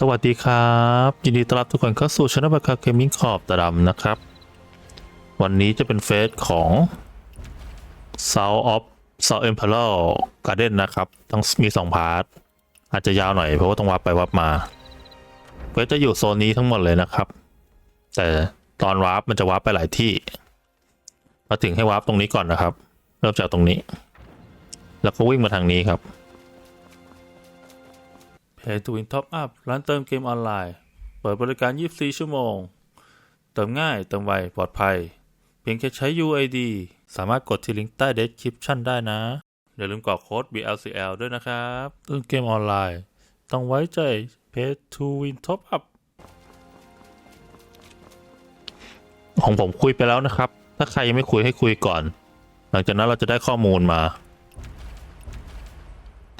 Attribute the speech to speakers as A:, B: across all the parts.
A: สวัสดีครับ ยินดีต้อนรับทุกคนเข้าสู่ช anel บัคาเกมมิ่งขอบตะดำนะครับ วันนี้จะเป็นเฟสของ South of South Imperial Garden นะครับ ทั้งมีสองพาร์ท อาจจะยาวหน่อยเพราะว่าต้องวับไปวับมาเฟสจะอยู่โซนนี้ทั้งหมดเลยนะครับ แต่ตอนวาร์ปมันจะวาร์ปไปหลายที่ มาถึงให้วาร์ปตรงนี้ก่อนนะครับ เริ่มจากตรงนี้ แล้วก็วิ่งมาทางนี้ครับ Pay to Win Top Up ร้านเติมเกมออนไลน์ เปิดบริการ 24 ชั่วโมง เติมง่าย เติมไว ปลอดภัย เพียงแค่ใช้ UID สามารถกดที่ลิงก์ใต้ description ได้นะ อย่าลืมกรอกโค้ด BLCL ด้วยนะครับ เติมเกมออนไลน์ ต้องไว้ใจ Pay to Win Top Up ของผมคุยไปแล้วนะครับ ถ้าใครยังไม่คุยให้คุยก่อน หลังจากนั้นเราจะได้ข้อมูลมา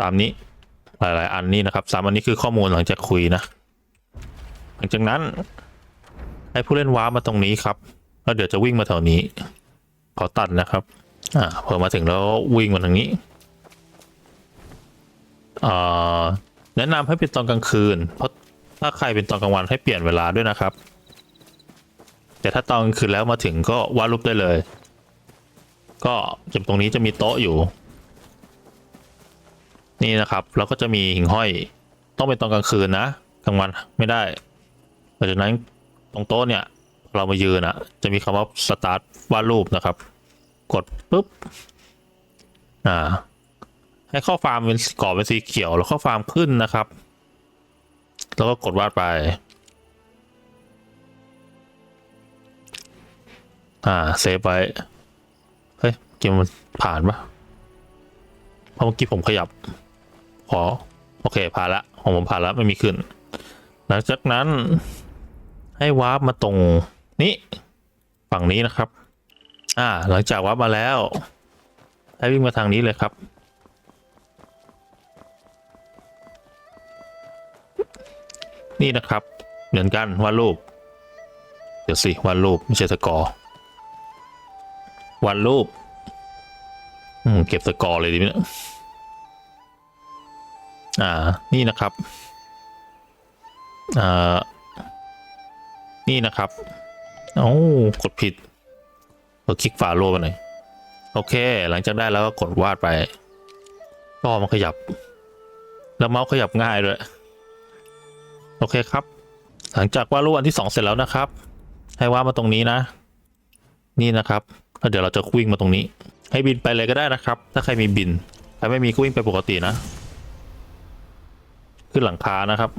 A: ตามนี้ หลาย ๆ อันนี้นะครับสามอันนี้คือข้อมูลหลังจากคุยนะ หลังจากนั้น ให้ผู้เล่นว้ามาตรงนี้ครับ แล้วเดี๋ยวจะวิ่งมาแถวนี้ ขอตัดนะครับ อ่าพอมาถึงแล้ววิ่งมาทางนี้อ่าแนะนำให้เป็นตอนกลางคืน เพราะถ้าใครเป็นตอนกลางวันให้เปลี่ยนเวลาด้วยนะครับ แต่ถ้าตอนกลางคืนแล้วมาถึงก็วาดรูปได้เลย ก็จะตรงนี้จะมีโต๊ะอยู่ นี่นะครับแล้วก็จะมีหิ่งห้อยต้องเป็นตอนกลางคืนนะกลางวันไม่ได้หลังจากนั้นตรงโต๊ะเนี่ย เรามายืนอะจะมีคำว่าสตาร์ทวาดรูปนะครับ กดปุ๊บอ่า ให้ข้อความเป็นกรอบเป็นสีเขียว แล้วข้อความขึ้นนะครับ แล้วก็กดวาดไป อ่าเซฟไว้เฮ้ยเกมมันผ่านปะเพราะเมื่อกี้ผมขยับ ขอโอเคผ่านละของผมผ่านแล้วไม่มีขึ้น หลังจากนั้นให้วาร์ปมาตรงนี้ฝั่งนี้นะครับ อ่า หลังจากวาร์ปมาแล้ว ให้วิ่งมาทางนี้เลยครับ นี่นะครับ เหมือนกันวาดรูป เดี๋ยวสิวาดรูปไม่ใช่สกอร์วาดรูป อืม เก็บสกอร์เลยดีไหมเนี่ย อ่า นี่นะครับ อ่า นี่นะครับเอ้กดผิดเราคลิกฝาโลไปหน่อย โอเค หลังจากได้แล้วก็กดวาดไปก็มันขยับ แล้วเมาส์ขยับง่ายด้วย โอเคครับ หลังจากวาดรูปอันที่สองเสร็จแล้วนะครับ ให้วาดมาตรงนี้นะ นี่นะครับแล้วเดี๋ยวเราจะวิ่งมาตรงนี้ ให้บินไปเลยก็ได้นะครับ ถ้าใครมีบินใครไม่มีก็วิ่งไปปกตินะ ขึ้นหลังคานะครับ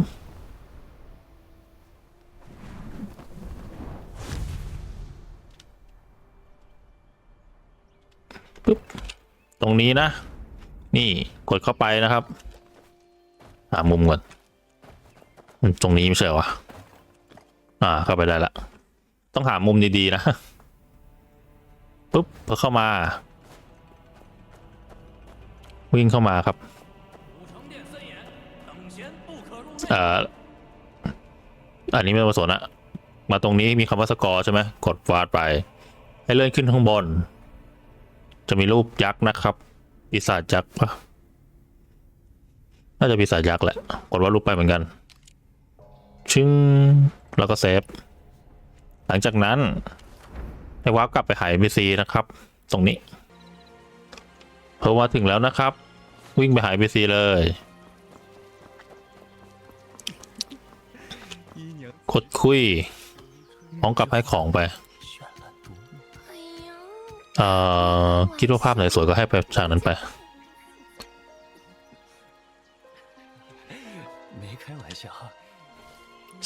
A: ปึ๊บ ตรงนี้นะ นี่กดเข้าไปนะครับ หามุมก่อน ตรงนี้ไม่ใช่หรอวะอ่า เข้าไปได้ละ ต้องหามุมดีๆนะ ปุ๊บ พอเข้ามา วิ่งเข้ามาครับ อ่ออันนี้ไม่ต้องมาสนอะมาตรงนี้มีคำว่าสกอร์ใช่ไหมกดวาดไป ให้เลื่อนขึ้นข้างบน จะมีรูปยักษ์นะครับปีศาจยักษ์ปะน่าจะปีศาจยักษ์แหละ กดวาดรูปไปเหมือนกัน ชึ้งแล้วก็เซฟ หลังจากนั้นให้วาร์ปกลับไปหาย NPC นะครับ ตรงนี้ เพอมาถึงแล้วนะครับ วิ่งไปหาย NPC เลย ขดคุยพร้อมกับให้ของไป เอ่อ คิดว่าภาพไหนสวยก็ให้ไปฉากนั้นไป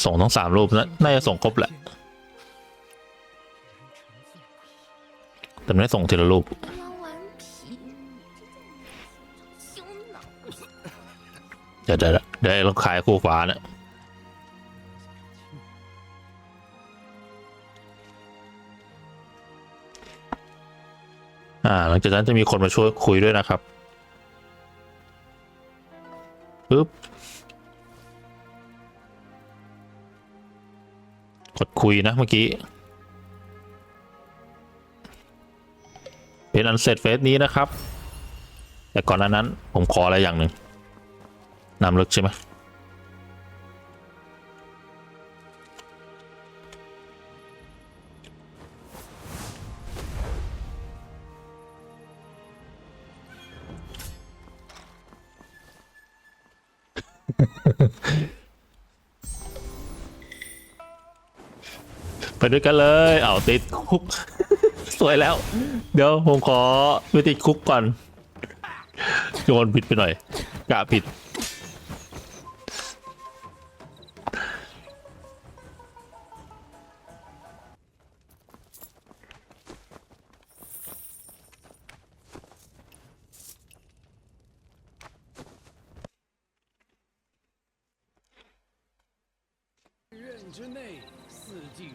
A: ส่งทั้งสามรูปนะน่าจะส่งครบแหละ แต่ไม่ได้ส่งทีละรูปเดี๋ยวเดี๋ยวเดี๋เราขายคู่ฟ้าเนี่ย อ่าหลังจากนั้นจะมีคนมาช่วยคุยด้วยนะครับปึ๊บกดคุยนะเมื่อกี้เป็นอันเสร็จเฟสนี้นะครับ แต่ก่อนหน้านั้นผมขออะไรอย่างหนึ่งนำลึกใช่ไหม ไปด้วยกันเลย เอาติดคุก สวยแล้ว เดี๋ยวผมขอไปติดคุกก่อนโยนผิดไปหน่อย กะผิด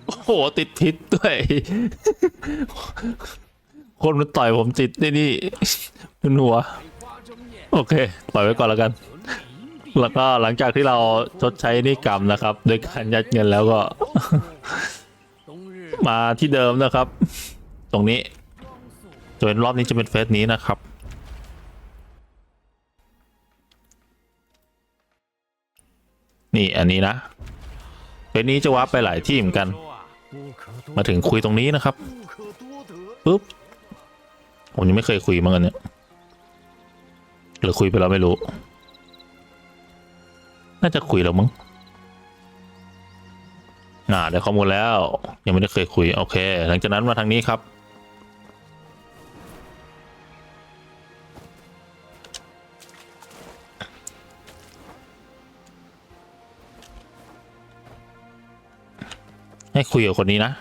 A: โอ้โห ติดทิศด้วย คนมันต่อยผมติดนี่นี่เป็นหัว โอเค ปล่อยไว้ก่อนแล้วกัน แล้วก็หลังจากที่เราชดใช้นี่กรรมนะครับ โดยการยัดเงินแล้วก็ มาที่เดิมนะครับ ตรงนี้
B: จะ
A: เป็นรอบนี้จะเป็นเฟสนี้นะครับนี่อันนี้นะ เฟสนี้จะวาร์ปไปหลายที่เหมือนกัน มาถึงคุยตรงนี้นะครับปุ๊บผมยังไม่เคยคุยมากันเนี่ยหรือคุยไปแล้วไม่รู้ น่าจะคุยแล้วมั้งน่าได้ข้อมูลแล้ว ยังไม่ได้เคยคุย โอเค หลังจากนั้นมาทางนี้ครับ ให้คุยกับคนนี้นะ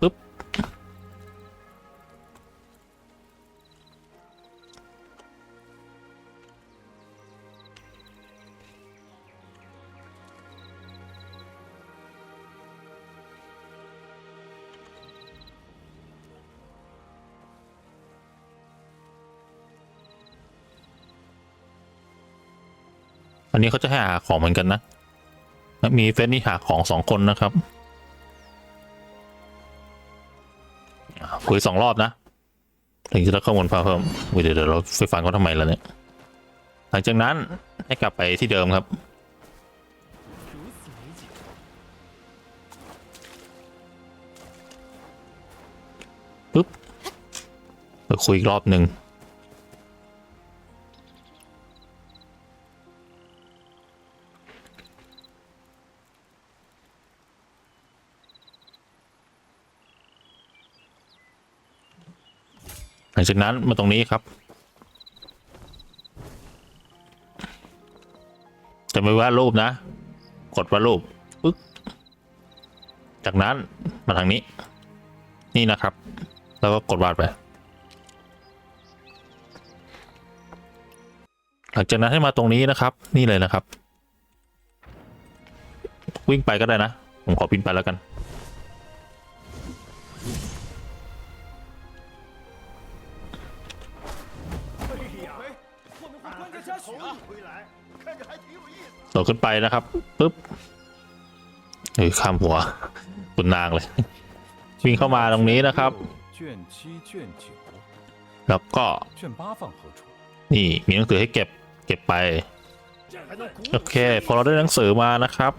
A: ปุ๊บอันนี้เขาจะให้หาของเหมือนกันนะ มีเฟสนี่หาของสองคนนะครับ คุยสองรอบนะ ถึงจะได้ข้อมูลเพิ่มเดี๋ยวเดี๋ยวเราไปฟังเขาทำไมล่ะเนี่ย หลังจากนั้นให้กลับไปที่เดิมครับปุ๊บไปคุยอีกรอบหนึ่ง ลังจากนั้นมาตรงนี้ครับ จะไม่วาดรูปนะ กดวาดรูปปึ๊บจากนั้นมาทางนี้ นี่นะครับ แล้วก็กดวาดไป หลังจากนั้นให้มาตรงนี้นะครับ นี่เลยนะครับ วิ่งไปก็ได้นะ ผมขอบินไปแล้วกัน โดดขึ้นไปนะครับปุ๊บเฮ้ยข้ามหัวตุนนางเลย วิ่งเข้ามาตรงนี้นะครับ แล้วก็ นี่มีหนังสือให้เก็บเก็บไป โอเค พอเราได้หนังสือมานะครับ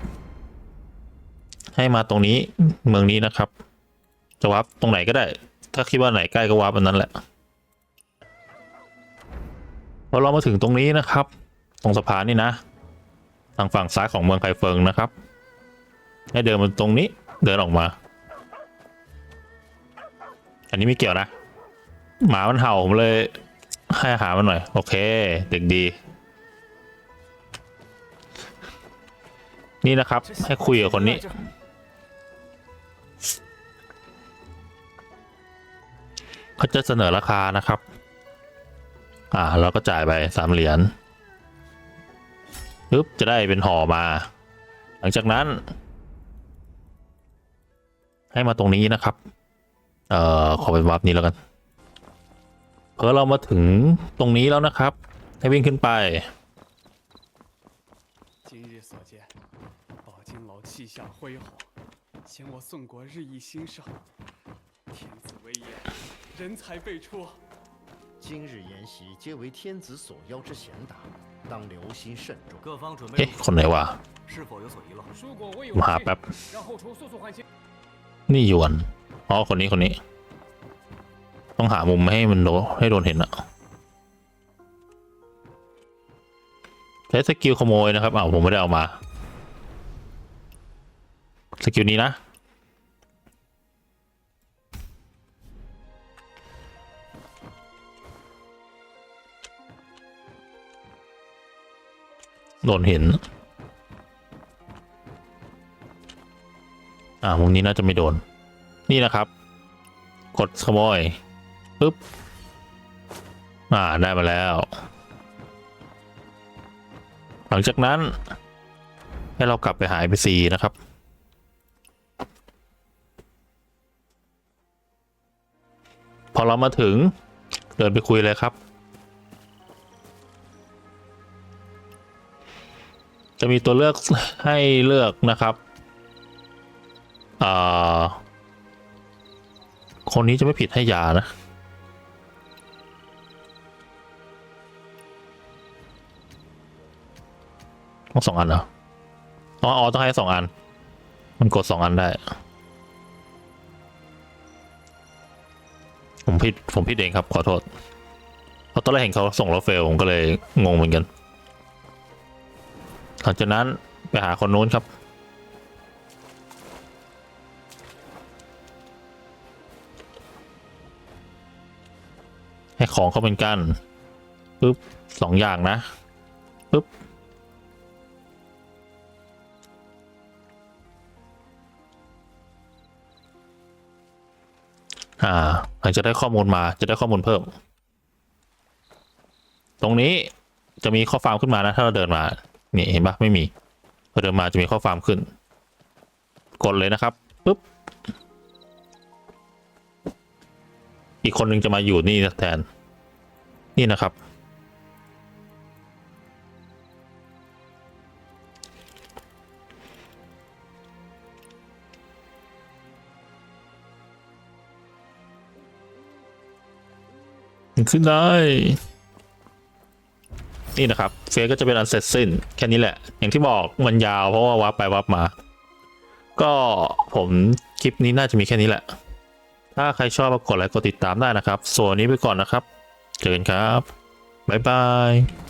A: ให้มาตรงนี้เมืองนี้นะครับ จะวับตรงไหนก็ได้ ถ้าคิดว่าไหนใกล้ก็วับอันนั้นแหละ พอเรามาถึงตรงนี้นะครับ ตรงสะพานนี่นะ ทางฝั่งซ้ายของเมืองไคเฟิงนะครับ ให้เดินมาตรงนี้เดินออกมา อันนี้ไม่เกี่ยวนะ หมามันเห่าผมเลย ให้อาหารมันหน่อย โอเค เด็กดี นี่นะครับ ให้คุยกับคนนี้ เขาจะเสนอราคานะครับ อ่า เราก็จ่ายไปสามเหรียญปึ๊บ จะได้เป็นห่อมา หลังจากนั้น ให้มาตรงนี้นะครับ เอ่อ ขอเป็นวับนี้แล้วกันพอเรามาถึงตรงนี้แล้วนะครับ ให้วิ่งขึ้นไป
B: 今日所见，宝金楼气象辉煌，显我宋国日益兴盛。天子威严，人才辈出。
C: 今日筵席皆为天子所邀之贤达，当留心慎重。
D: 各方准备
A: เอ๊ะ คนไหนวะ
D: 是否有所遗漏？
B: 蔬果未有
A: ผมหา
B: 进
A: แป๊บ
B: 让后厨速速换新。
A: นี่หยวน อ๋อ คนนี้คนนี้ ต้องหามุมไม่ให้มันโดนให้โดนเห็นอะ ใช้สกิลขโมยนะครับอ้าวผมไม่ได้เอามา สกิลนี้นะ โดนเห็น อ่ามุมนี้น่าจะไม่โดน นี่นะครับ กดขโมยปึ๊บ อ่า ได้มาแล้ว หลังจากนั้น ให้เรากลับไปหา NPC นะครับพอเรามาถึงเดินไปคุยเลยครับ จะมีตัวเลือกให้เลือกนะครับอ่าคนนี้จะไม่ผิดให้ยานะ ต้องสองอันเหรออ๋อต้องให้สองอัน มันกดสองอันได้ ผมผิด ผมผิดเองครับ ขอโทษเพราะตอนแรกเห็นเขาส่งแล้วเฟล ผมก็เลยงงเหมือนกัน ลังจากนั้นไปหาคนโน้นครับ ให้ของเขาเป็นกันปึ๊บสองอย่างนะปึ๊บอ่าหลังจากได้ข้อมูลมาจะได้ข้อมูลเพิ่ม ตรงนี้จะมีข้อความขึ้นมานะ ถ้าเราเดินมา นี่เห็นปะไม่มีพอเดินมาจะมีข้อความขึ้น กดเลยนะครับปุ๊บอีกคนหนึ่งจะมาอยู่นี่แทน นี่นะครับ ขึ้นได้ นี่นะครับเฟซก็จะเป็นอันเสร็จสิ้นแค่นี้แหละ อย่างที่บอกมันยาวเพราะว่าวับไปวับมา ก็ผมคลิปนี้น่าจะมีแค่นี้แหละ ถ้าใครชอบก็กดไลค์กดติดตามได้นะครับ ส่วนนี้ไปก่อนนะครับ เจอกันครับ บ๊ายบาย